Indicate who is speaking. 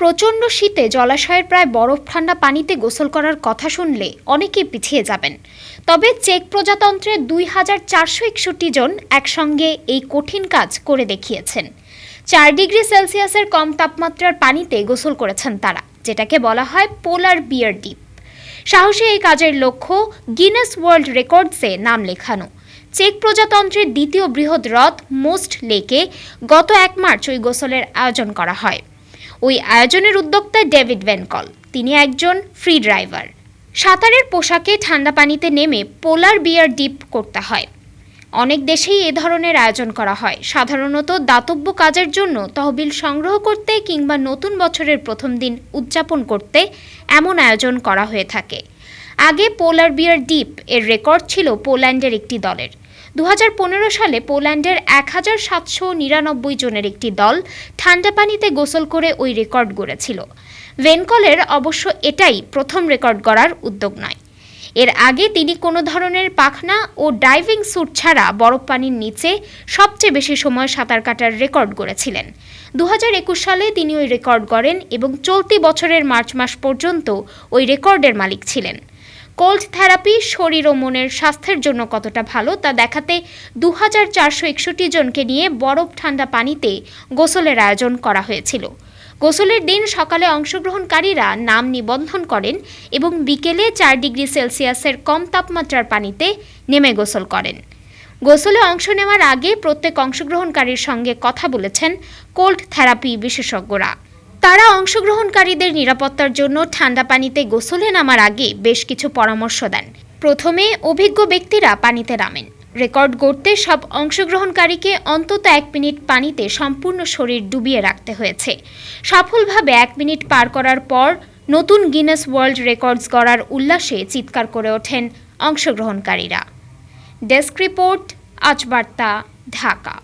Speaker 1: প্রচণ্ড শীতে জলাশয়ের প্রায় বরফ ঠান্ডা পানিতে গোসল করার কথা শুনলে অনেকেই পিছিয়ে যাবেন। তবে চেক প্রজাতন্ত্রে দুই হাজার চারশো একষট্টি জন একসঙ্গে এই কঠিন কাজ করে দেখিয়েছেন। চার ডিগ্রি সেলসিয়াসের কম তাপমাত্রার পানিতে গোসল করেছেন তারা, যেটাকে বলা হয় পোলার বিয়ার ডিপ। সাহসী এই কাজের লক্ষ্য গিনেস ওয়ার্ল্ড রেকর্ডসে নাম লেখানো। চেক প্রজাতন্ত্রের দ্বিতীয় বৃহৎ হ্রদ মোস্ট লেকে গত এক মার্চ ওই গোসলের আয়োজন করা হয়। ওই আয়োজনের উদ্যোক্তা ডেভিড ভেনকল তিনি একজন ফ্রি ড্রাইভার। সাঁতারের পোশাকে ঠান্ডা পানিতে নেমে পোলার বিয়ার ডিপ করতে হয়। অনেক দেশেই এ ধরনের আয়োজন করা হয়। সাধারণত দাতব্য কাজের জন্য তহবিল সংগ্রহ করতে কিংবা নতুন বছরের প্রথম দিন উদযাপন করতে এমন আয়োজন করা হয়ে থাকে। আগে পোলার বিয়ার ডিপ এর রেকর্ড ছিল পোল্যান্ডের একটি দলের। দু হাজার পনেরো সালে পোল্যান্ডের এক হাজার সাতশো নিরানব্বই জনের একটি দল ঠান্ডা পানিতে গোসল করে ওই রেকর্ড গড়েছিল। ভেনকলের অবশ্য এটাই প্রথম রেকর্ড গড়ার উদ্যোগ নয়। এর আগে তিনি কোনো ধরনের পাখনা ও ডাইভিং স্যুট ছাড়া বরফ পানির নিচে সবচেয়ে বেশি সময় সাঁতার কাটার রেকর্ড গড়েছিলেন। দু হাজার একুশ সালে তিনি ওই রেকর্ড গড়েন এবং চলতি বছরের মার্চ মাস পর্যন্ত ওই রেকর্ডের মালিক ছিলেন। কোল্ড থেরাপি শরীর ও মনের স্বাস্থ্যের জন্য কতটা ভালো তা দেখাতে দু হাজার চারশো একষট্টি জনকে নিয়ে বরফ ঠান্ডা পানিতে গোসলের আয়োজন করা হয়েছিল। গোসলের দিন সকালে অংশগ্রহণকারীরা নাম নিবন্ধন করেন এবং বিকেলে চার ডিগ্রি সেলসিয়াসের কম তাপমাত্রার পানিতে নেমে গোসল করেন। গোসলে অংশ নেওয়ার আগে প্রত্যেক অংশগ্রহণকারীর সঙ্গে কথা বলেছেন কোল্ড থেরাপি বিশেষজ্ঞরা। তারা অংশগ্রহণকারীদের নিরাপত্তার জন্য ঠান্ডা পানিতে গোসলে নামার আগে বেশ কিছু পরামর্শ দেন। প্রথমে, অভিজ্ঞ ব্যক্তিরা পানিতে নামেন। রেকর্ড গড়তে সব অংশগ্রহণকারীকে অন্তত এক মিনিট পানিতে সম্পূর্ণ শরীর ডুবিয়ে রাখতে হয়েছে। সফলভাবে এক মিনিট পার করার পর নতুন গিনেস ওয়ার্ল্ড রেকর্ডস গড়ার উল্লাসে চিৎকার করে ওঠেন অংশগ্রহণকারীরা। ডেস্ক রিপোর্ট, আজ বার্তা, ঢাকা।